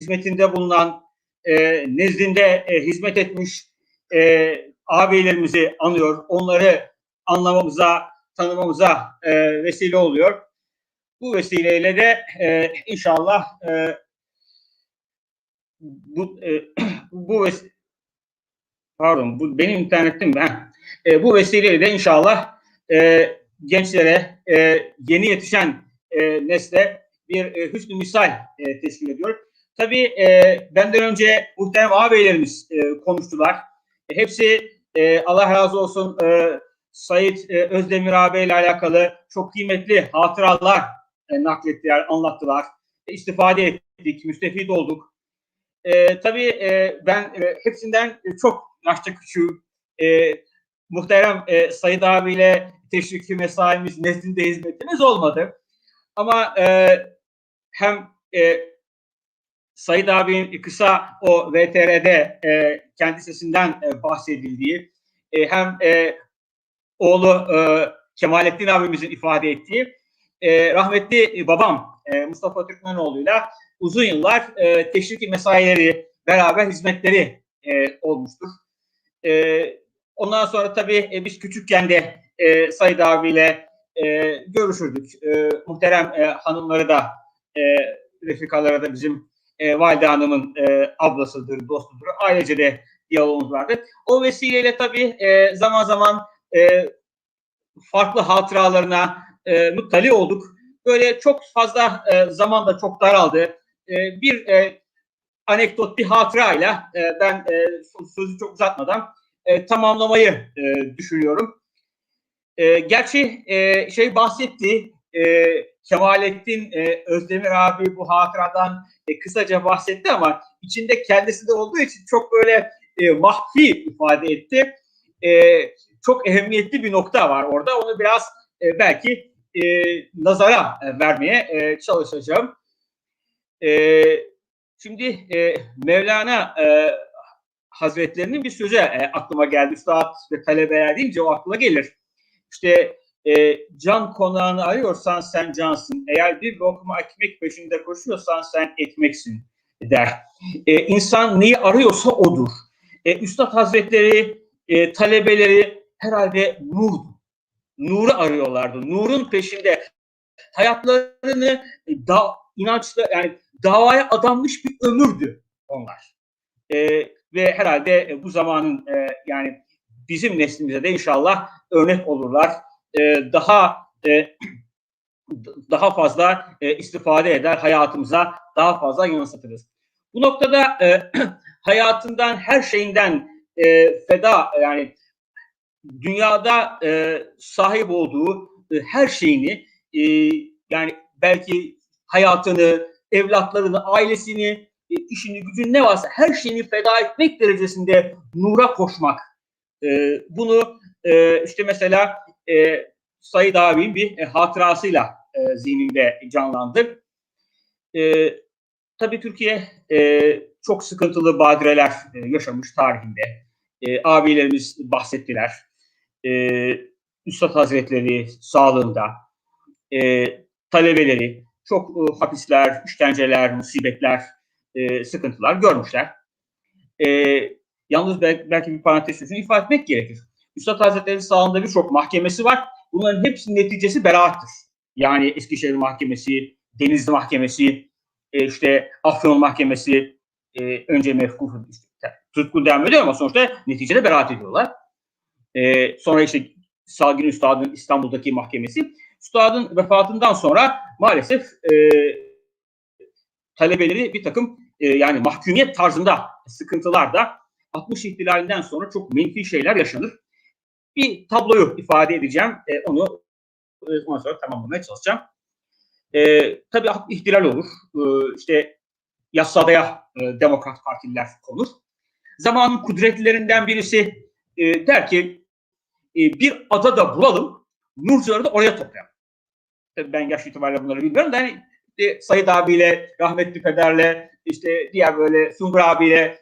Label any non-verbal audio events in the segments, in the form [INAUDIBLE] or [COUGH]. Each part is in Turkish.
hizmetinde bulunan, e, nezdinde e, hizmet etmiş e, ağabeylerimizi anıyor. Onları anlamamıza, tanımamıza e, vesile oluyor. Bu vesileyle de e, inşallah e, bu e, [CLEARS THROAT] bu ves pardon bu benim internetim ben. E, bu vesileyle de inşallah e, gençlere e, yeni yetişen e, nesle bir e, hüsnü misal e, teşkil ediyor. Tabii e, benden önce muhterem ağabeylerimiz e, konuştular. E, hepsi e, Allah razı olsun e, Sayit e, Özdemir ağabeyle alakalı çok kıymetli hatıralar e, naklettiler, anlattılar. E, istifade ettik, müstefit olduk. E, tabii e, ben e, hepsinden çok yaşça küçüğüm. E, muhterem e, Sayit abiyle teşriki mesaimiz, nezdinde hizmetimiz olmadı. Ama e, hem e, Sayit abinin kısa o VTR'de e, kendi sesinden e, bahsedildiği e, hem e, oğlu e, Kemalettin abimizin ifade ettiği e, rahmetli babam e, Mustafa Türkmenoğlu'yla uzun yıllar e, teşriki mesaileri beraber hizmetleri e, olmuştur. E, ondan sonra tabii e, biz küçükken de e, Sayit abiyle e, görüşürdük. E, muhterem e, hanımları da e, refikaları da bizim e, Valide Hanım'ın e, ablasıdır, dostudur. Ailece de diyalogumuz vardı. O vesileyle tabii e, zaman zaman e, farklı hatıralarına e, muttali olduk. Böyle çok fazla e, zaman da çok daraldı. E, bir e, anekdot, bir hatırayla e, ben e, sözü çok uzatmadan e, tamamlamayı e, düşünüyorum. E, gerçi e, şey bahsetti, e, Kemalettin e, Özdemir abi bu hatıradan e, kısaca bahsetti ama içinde kendisi de olduğu için çok böyle e, mahfi ifade etti. E, çok ehemmiyetli bir nokta var orada. Onu biraz e, belki e, nazara e, vermeye e, çalışacağım. E, şimdi e, Mevlana e, Hazretlerinin bir sözü e, aklıma geldi. Üstad ve talebeler deyince o aklıma gelir. İşte e, can konağını arıyorsan sen cansın. Eğer bir lokma ekmek peşinde koşuyorsan sen ekmeksin der. E, insan neyi arıyorsa odur. E, Üstad Hazretleri e, talebeleri herhalde nurdu. Nuru arıyorlardı. Nurun peşinde hayatlarını da, inançla yani davaya adanmış bir ömürdü onlar. E, ve herhalde e, bu zamanın e, yani bizim neslimize de inşallah örnek olurlar. E, daha e, daha fazla e, istifade eder hayatımıza daha fazla yansıtırız. Bu noktada [CLEARS THROAT] hayatından her şeyinden e, feda yani dünyada sahip olduğu her şeyini yani belki hayatını, evlatlarını, ailesini, işini, gücünü ne varsa her şeyini feda etmek derecesinde nura koşmak. Bunu işte mesela e, Said abinin bir e, hatırasıyla e, zihnimde canlandı. E, tabii Türkiye e, çok sıkıntılı badireler e, yaşamış tarihinde. E, abilerimiz bahsettiler. E, Üstad Hazretleri sağlığında, e, talebeleri çok e, hapisler, işkenceler, musibetler, e, sıkıntılar görmüşler. E, yalnız belki, belki bir parantez sözünü ifade etmek gerekir. Üstad Hazretleri sağlığında birçok mahkemesi var. Bunların hepsinin neticesi beraattır. Yani Eskişehir Mahkemesi, Denizli Mahkemesi, e, işte Afyon Mahkemesi, e, önce mefkuf tutkun devam ediyor ama sonuçta neticede beraat ediyorlar. E, sonra işte Salgın Üstad'ın İstanbul'daki mahkemesi. Üstad'ın vefatından sonra maalesef e, talebeleri bir takım e, yani mahkumiyet tarzında sıkıntılar da 60 ihtilalinden sonra çok menfi şeyler yaşanır. Bir tabloyu ifade edeceğim. E, onu e, ondan sonra tamamlamaya çalışacağım. E, tabii ihtilal olur. E, işte yasadaya e, Demokrat Partililer konur. Zamanın kudretlilerinden birisi e, der ki e, bir ada da bulalım, Nurcuları da oraya toplayalım. Tabii ben yaş itibariyle bunları bilmiyorum da hani işte Sayın abiyle, rahmetli pederle, işte diğer böyle Sungur abiyle e,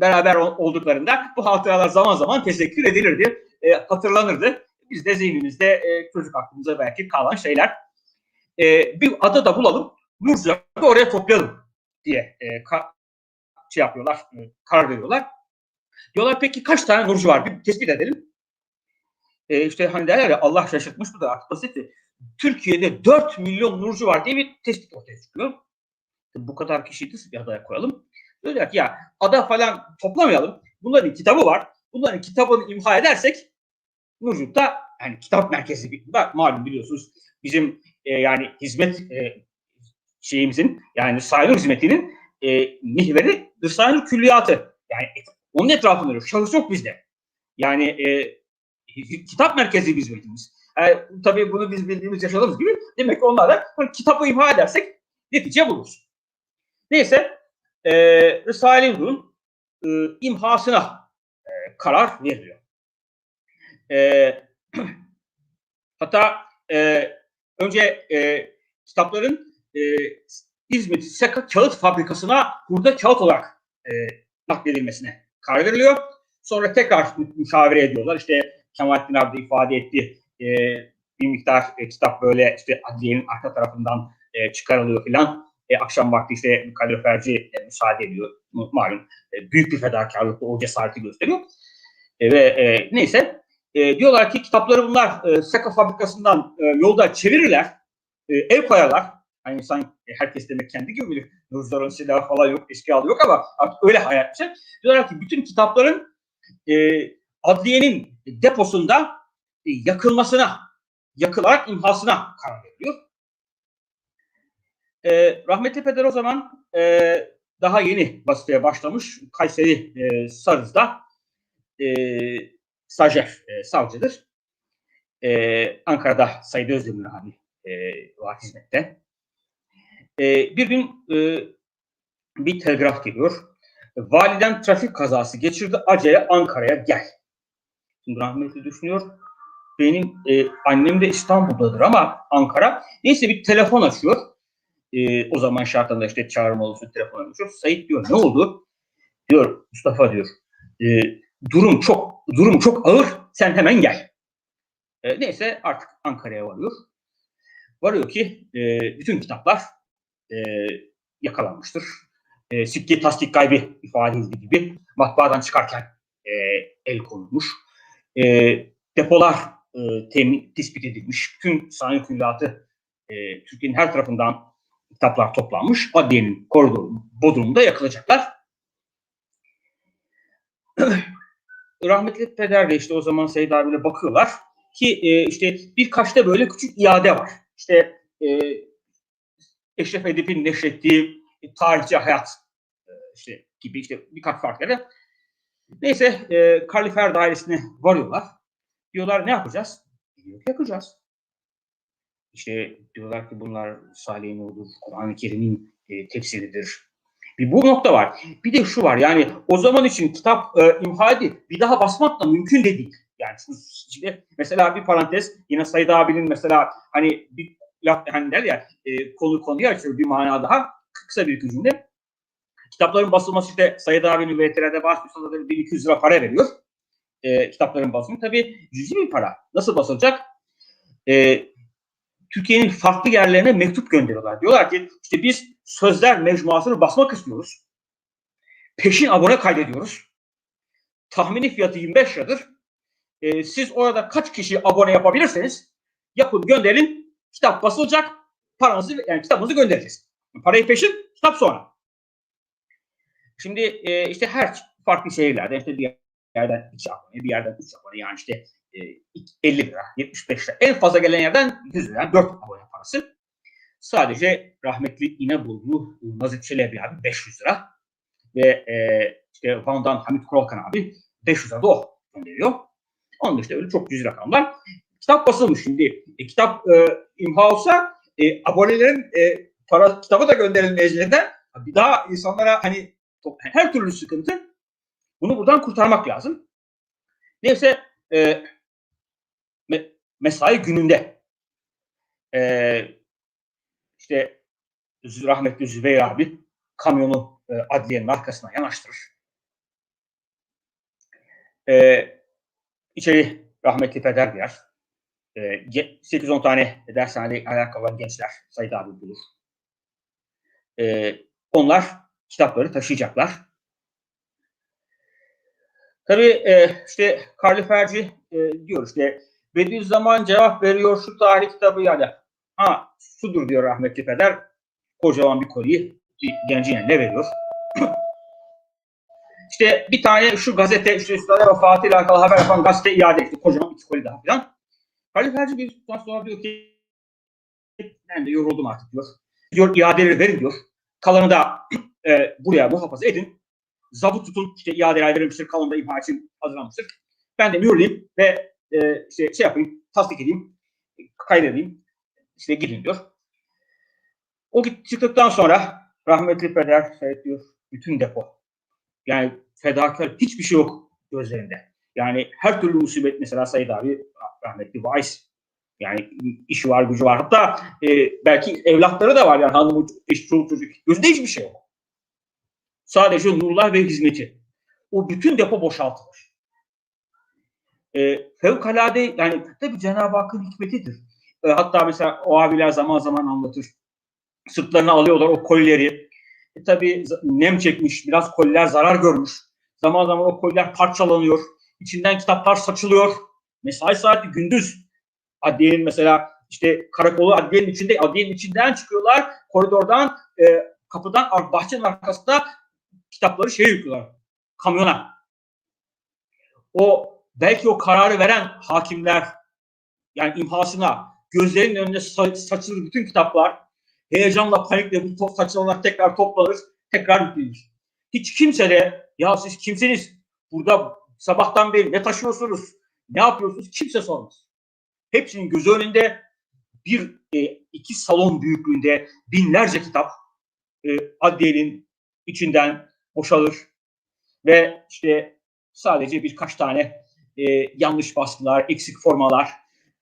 beraber olduklarında bu hatıralar zaman zaman teşekkür edilirdi, e, hatırlanırdı. Biz de zihnimizde e, çocuk aklımıza belki kalan şeyler. E, bir ada da bulalım, Nurcuları da oraya toplayalım diye e, ka- şey yapıyorlar, e, karar veriyorlar. Diyorlar peki kaç tane nurcu var? Bir tespit edelim. E, işte hani derler ya Allah şaşırtmış bu da artık basit. Türkiye'de 4 milyon nurcu var diye bir tespit ortaya çıkıyor. Bu kadar kişiyi de bir adaya koyalım. Diyorlar ki ya ada falan toplamayalım. Bunların kitabı var. Bunların kitabını imha edersek Nurcuk'ta yani kitap merkezi bir malum biliyorsunuz bizim e, yani hizmet e, şeyimizin yani Sayılır hizmetinin e, mihveri Sayılır külliyatı. Yani onun etrafında duruyor. Şahıs yok bizde. Yani e, kitap merkezi biz hizmetimiz. Yani, tabii bunu biz bildiğimiz yaşadığımız gibi demek ki onlarla kitabı imha edersek netice buluruz. Neyse e, Risale-i Nur'un e, imhasına e, karar veriliyor. E, [CLEARS THROAT] hatta e, önce e, kitapların e, İzmit Seka Kağıt Fabrikası'na burada kağıt olarak e, nakledilmesine karar veriliyor. Sonra tekrar müşavere ediyorlar. İşte Kemalettin abi de ifade etti. E, bir miktar e, kitap böyle işte adliyenin arka tarafından e, çıkarılıyor filan. E, akşam vakti işte kaloriferci e, müsaade ediyor. Malum e, büyük bir fedakarlıkla o cesareti gösteriyor. E, ve e, neyse e, diyorlar ki kitapları bunlar e, Seka fabrikasından e, yolda çevirirler. E, el koyarlar. Hani insan e, herkes demek kendi gibi bilir. Nurcuların silahı falan yok, eski alı yok ama artık öyle hayal etmişler. Diyorlar ki bütün kitapların e, adliyenin deposunda e, yakılmasına, yakılarak imhasına karar veriliyor. E, rahmetli peder o zaman e, daha yeni vazifeye başlamış. Kayseri e, Sarız'da e, stajyer e, savcıdır. E, Ankara'da Said Özdemir abi e, var hizmette. E, bir gün e, bir telgraf geliyor. Validen trafik kazası geçirdi. Acele Ankara'ya gel. Şimdi rahmetli düşünüyor. Benim e, annem de İstanbul'dadır ama Ankara. Neyse bir telefon açıyor. E, o zaman şartında işte çağırma olursa telefon açıyor. Sayit diyor ne oldu? Diyor Mustafa diyor. E, durum çok durum çok ağır. Sen hemen gel. E, neyse artık Ankara'ya varıyor. Varıyor ki e, bütün kitaplar e, yakalanmıştır. E, sikki tasdik kaybı ifade edildiği gibi matbaadan çıkarken e, el konulmuş. E, depolar e, temin, tespit edilmiş. Bütün sanayi külliyatı e, Türkiye'nin her tarafından kitaplar toplanmış. Adliyenin koridoru Bodrum'da yakılacaklar. [CLEARS THROAT] Rahmetli peder de işte o zaman Seyit abiyle bakıyorlar ki e, işte birkaç da böyle küçük iade var. İşte e, Eşref Edip'in neşrettiği tarihçi hayat e, işte gibi işte birkaç farkları. Neyse e, kalifer dairesine varıyorlar. Diyorlar ne yapacağız? Diyor yakacağız. İşte diyorlar ki bunlar Salih olur, Kur'an-ı Kerim'in e, tefsiridir. Bir bu nokta var. Bir de şu var yani o zaman için kitap e, imha edip bir daha basmak da mümkün de değil. Yani şimdi mesela bir parantez yine Said abinin mesela hani bir laf hani der ya e, konu konuyu açıyor bir mana daha kısa bir iki cümle. Kitapların basılması işte Said abinin VTR'de basmışsa 1200 lira para veriyor. E, kitapların basımı tabii cüzi bir para. Nasıl basılacak? E, Türkiye'nin farklı yerlerine mektup gönderiyorlar. Diyorlar ki işte biz sözler mecmuasını basmak istiyoruz. Peşin abone kaydediyoruz. Tahmini fiyatı 25 liradır. E, siz orada kaç kişi abone yapabilirseniz yapın gönderin. Kitap basılacak. Paranızı yani kitabınızı göndereceğiz. Parayı peşin, kitap sonra. Şimdi e, işte her farklı şehirlerde işte bir yerden 2 abone, bir yerden 3 abone yani işte e, 50 lira, 75 lira. En fazla gelen yerden 100 lira, 4 abone parası. Sadece rahmetli İnebolu Nazif Çelebi abi 500 lira ve e, işte Van'dan Hamit Kuralkan abi 500 lira da o gönderiyor. Onun işte öyle çok cüzi rakamlar. Kitap basılmış şimdi. E, kitap e, imha olsa e, abonelerin e, para kitaba da gönderilmeyeceğinden bir daha insanlara hani her türlü sıkıntı. Bunu buradan kurtarmak lazım. Neyse e, mesai gününde e, işte rahmetli Zübeyir abi kamyonu e, adliyenin arkasına yanaştırır. E, içeri rahmetli peder girer. E, 8-10 tane dershanede alakalı gençler Said abi bulur. E, onlar kitapları taşıyacaklar. Tabii e, işte Karliferci e, diyor işte Bediüzzaman cevap veriyor şu tarih kitabı yani. Ha şudur diyor rahmetli peder. Kocaman bir koliyi bir gencin eline veriyor. [CLEARS THROAT] işte bir tane şu gazete işte Üstad'a vefatı ile alakalı haber yapan gazete iade etti. Kocaman iki koli daha filan. Karliferci bir sonra diyor ki ben de yoruldum artık diyor. Diyor iadeleri verin diyor. Kalanı da [CLEARS THROAT] e, buraya muhafaza edin. Zabıt tutun işte iadeler verilmiştir. Kalanı da imha için hazırlanmıştır. Ben de mühürleyeyim ve e, işte şey yapayım, tasdik edeyim, kaydedeyim. İşte gidin diyor. O git çıktıktan sonra rahmetli peder şey diyor, bütün depo. Yani fedakar hiçbir şey yok gözlerinde. Yani her türlü musibet mesela Said abi rahmetli vaiz. Yani işi var, gücü var. Hatta e, belki evlatları da var yani hanımı, eş, çoluk çocuk. Gözünde hiçbir şey yok. Sadece nurlar ve hizmeti. O bütün depo boşaltılır. E, fevkalade yani tabii Cenab-ı Hakk'ın hikmetidir. E, hatta mesela o abiler zaman zaman anlatır. Sırtlarına alıyorlar o kolileri. E, tabii nem çekmiş, biraz koliler zarar görmüş. Zaman zaman o koliler parçalanıyor. İçinden kitaplar saçılıyor. Mesai saati gündüz. Adliyenin mesela işte karakolu adliyenin içinde, adliyenin içinden çıkıyorlar. Koridordan, e, kapıdan, bahçenin arkasında kitapları şeye yüklüyorlar. Kamyona. O belki o kararı veren hakimler yani imhasına gözlerinin önüne saçılır bütün kitaplar heyecanla panikle bu top saçılanlar tekrar toplanır tekrar yüklenir. Hiç kimse de ya siz kimsiniz burada sabahtan beri ne taşıyorsunuz ne yapıyorsunuz kimse sormaz. Hepsinin gözü önünde bir e, iki salon büyüklüğünde binlerce kitap e, adliyenin içinden boşalır ve işte sadece birkaç tane e, yanlış baskılar, eksik formalar,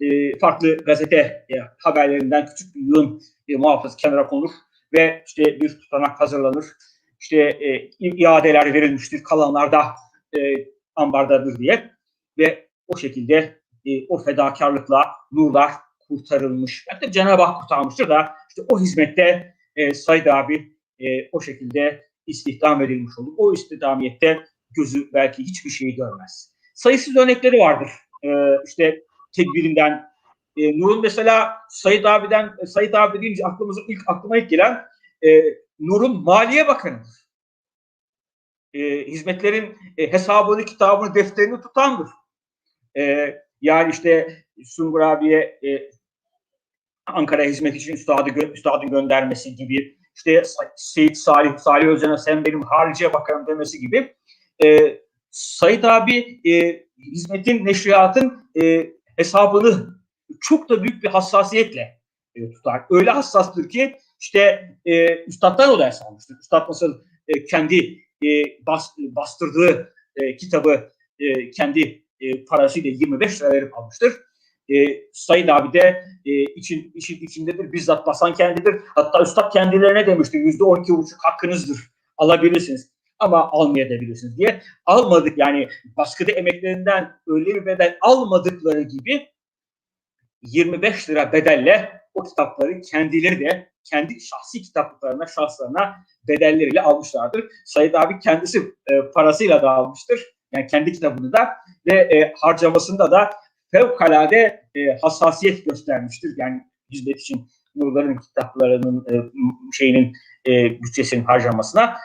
e, farklı gazete e, haberlerinden küçük bir yığın e, muhafız kenara konur ve işte bir tutanak hazırlanır. İşte e, iadeler verilmiştir, kalanlar da e, ambardadır diye ve o şekilde e, o fedakarlıkla nurlar kurtarılmış. Hatta Cenab-ı Hak kurtarmıştır da işte o hizmette e, Said abi e, o şekilde istihdam edilmiş olur. O istihdamiyette gözü belki hiçbir şeyi görmez sayısız örnekleri vardır. E, işte tedbirinden. E, Nur'un mesela Sayit abiden, Sayit abi deyince aklımıza ilk aklıma ilk gelen e, Nur'un Maliye Bakanı'dır. E, hizmetlerin e, hesabını, kitabını, defterini tutandır. E, yani işte Sungur abiye e, Ankara hizmet için üstadı, gö üstadın göndermesi gibi işte Seyit Salih, Salih Özen'e sen benim hariciye bakarım demesi gibi e, Said abi e, hizmetin, neşriyatın e, hesabını çok da büyük bir hassasiyetle e, tutar. Öyle hassastır ki işte e, üstaddan o ders almıştır. Üstad nasıl e, kendi e, bas, bastırdığı e, kitabı e, kendi e, parasıyla 25 lira verip almıştır. E, Said abi de e, için, işin içindedir. Bizzat basan kendidir. Hatta üstad kendilerine demiştir. Yüzde on iki buçuk hakkınızdır. Alabilirsiniz ama almayabilirsiniz diye almadık yani baskıda emeklerinden öyle bir bedel almadıkları gibi 25 lira bedelle o kitapları kendileri de kendi şahsi kitaplarına, şahslarına bedelleriyle almışlardır. Said abi kendisi e, parasıyla da almıştır. Yani kendi kitabını da ve e, harcamasında da fevkalade e, hassasiyet göstermiştir. Yani hizmet için Nurların kitaplarının e, şeyinin e, bütçesinin harcamasına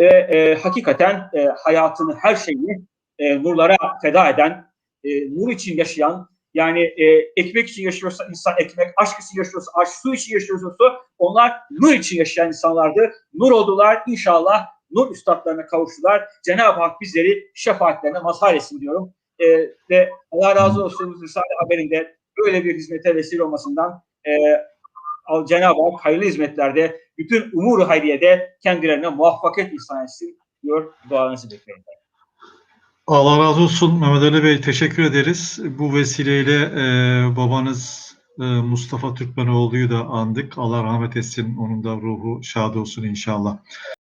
e, e, hakikaten e, hayatını, her şeyini e, nurlara feda eden, e, nur için yaşayan, yani e, ekmek için yaşıyorsa insan ekmek, aşk için yaşıyorsa aşk, su için yaşıyorsa su, onlar nur için yaşayan insanlardı. Nur oldular, inşallah nur üstadlarına kavuştular. Cenab-ı Hak bizleri şefaatlerine mazhar etsin diyorum. E, ve Allah razı olsun Risale haberinde böyle bir hizmete vesile olmasından e, Cenab-ı Hak hayırlı hizmetlerde bütün umuru hayriyede kendilerine muvaffakiyet ihsan etsin diyor duanızı bekleyin. Allah razı olsun Mehmet Ali Bey teşekkür ederiz. Bu vesileyle e, babanız e, Mustafa Türkmenoğlu'yu da andık. Allah rahmet etsin. Onun da ruhu şad olsun inşallah.